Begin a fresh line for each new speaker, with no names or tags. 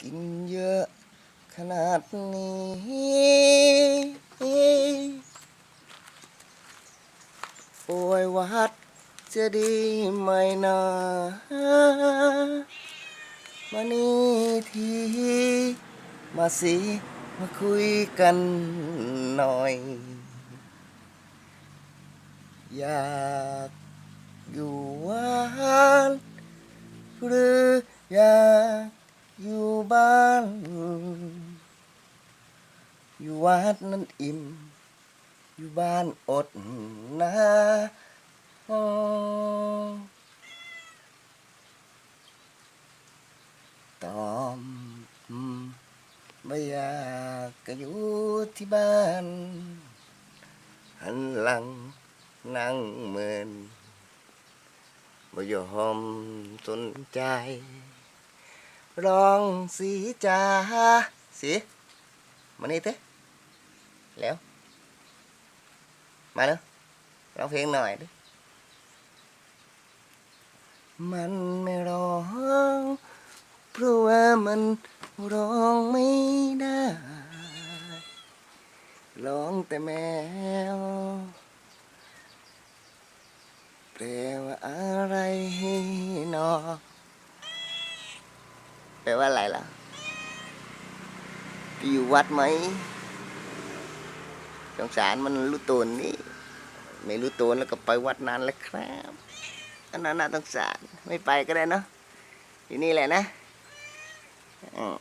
กินเยอะขนาดนี้ โอ้ยวัดจะดีไหมนะมานี่ทีมาสิมาคุยกันหน่อย อยากอยู่วัดหรืออยาก อยู่บ้าน อยู่วัดนั้นอิ่ม อยู่บ้านอดนะตอมไม่อยากก็อยู่ที่บ้าน หันหลังนั่งเหมือนบ่ยอมสนใจ ร้องสีจ้าสีมานี่เถอะแล้ว มาเนอะร้องเพลงหน่อยดิมันไม่ร้อง เพราะว่ามันร้องไม่ได้ ร้องแต่แมวแปลว่าอะไรเนอแป ลว่าอะไรล่ะไปอยู่วัดไหมสงสารมันรู้ตนนี่ไม่รู้ตัวแล้วก็ไปวัดนานแล้วครับอันนั้นน่าสงสารไม่ไปก็ได้เนาะอยู่นี่แหละนะอืม